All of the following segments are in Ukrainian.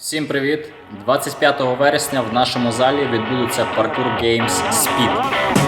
Всім привіт! 25 вересня в нашому залі відбудуться паркур Games Speed.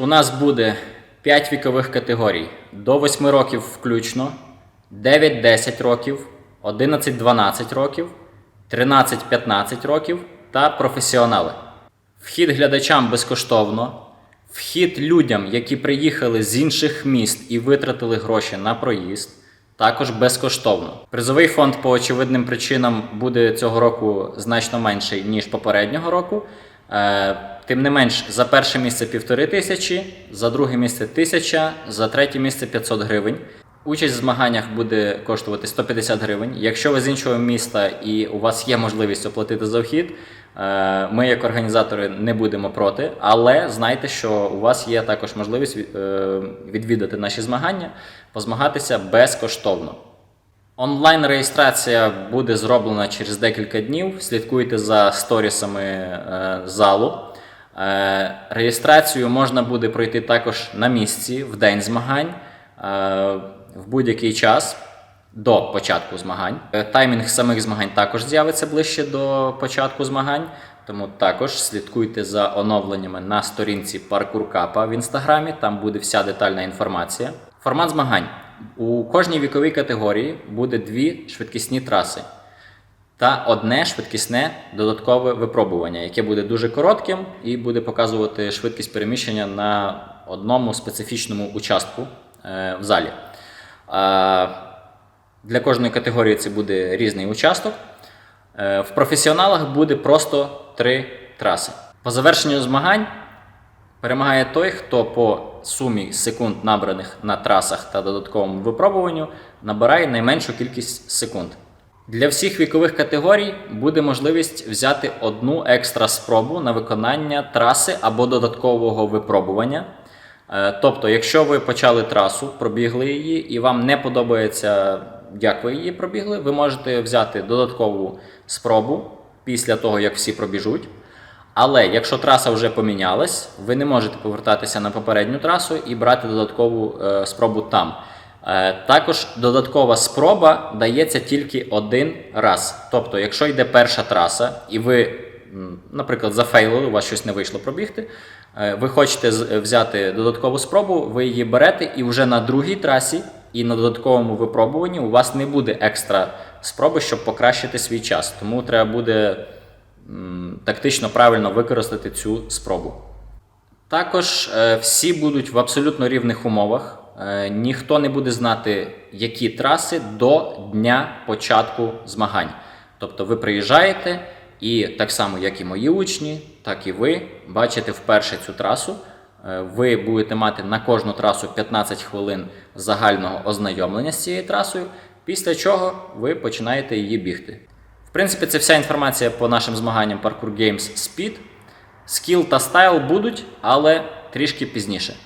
У нас буде 5 вікових категорій до 8 років включно, 9-10 років, 11-12 років, 13-15 років та професіонали. Вхід глядачам безкоштовно. Вхід людям, які приїхали з інших міст і витратили гроші на проїзд, також безкоштовно. Призовий фонд по очевидним причинам буде цього року значно менший, ніж попереднього року. Е, Тим не менш, за перше місце півтори тисячі, за друге місце тисяча, за третє місце 500 гривень. Участь в змаганнях буде коштувати 150 гривень. Якщо ви з іншого міста і у вас є можливість оплатити за вхід, е, ми, як організатори, не будемо проти, але знайте, що у вас є також можливість е, відвідати наші змагання, позмагатися безкоштовно. Онлайн-реєстрація буде зроблена через декілька днів. Слідкуйте за сторісами е, залу. Е, реєстрацію можна буде пройти також на місці в день змагань е, в будь-який час до початку змагань. Таймінг самих змагань також з'явиться ближче до початку змагань. Тому також слідкуйте за оновленнями на сторінці Капа в інстаграмі. Там буде вся детальна інформація. Формат змагань. У кожній віковій категорії буде дві швидкісні траси та одне швидкісне додаткове випробування, яке буде дуже коротким і буде показувати швидкість переміщення на одному специфічному участку е, в залі. Е, Для кожної категорії це буде різний участок. Е, В професіоналах буде просто три траси. По завершенню змагань перемагає той, хто по сумі секунд, набраних на трасах та додатковому випробуванню, набирає найменшу кількість секунд. Для всіх вікових категорій буде можливість взяти одну екстра спробу на виконання траси або додаткового випробування. Е, Тобто, якщо ви почали трасу, пробігли її, і вам не подобається, як ви її пробігли, ви можете взяти додаткову спробу після того, як всі пробіжуть. Але якщо траса вже помінялась, ви не можете повертатися на попередню трасу і брати додаткову е, спробу там. Е, також додаткова спроба дається тільки один раз. Тобто, якщо йде перша траса, і ви, наприклад, зафейлили, у вас щось не вийшло пробігти, е, ви хочете взяти додаткову спробу, ви її берете, і вже на другій трасі і на додатковому випробуванні у вас не буде екстра спроби, щоб покращити свій час. Тому треба буде тактично правильно використати цю спробу. Також е, всі будуть в абсолютно рівних умовах. Е, ніхто не буде знати, які траси до дня початку змагань. Тобто ви приїжджаєте, і так само, як і мої учні, так і ви бачите вперше цю трасу. Е, Ви будете мати на кожну трасу 15 хвилин загального ознайомлення з цією трасою, після чого ви починаєте її бігти. В принципі, це вся інформація по нашим змаганням Parkour Games Speed. Скіл та стайл будуть, але трішки пізніше.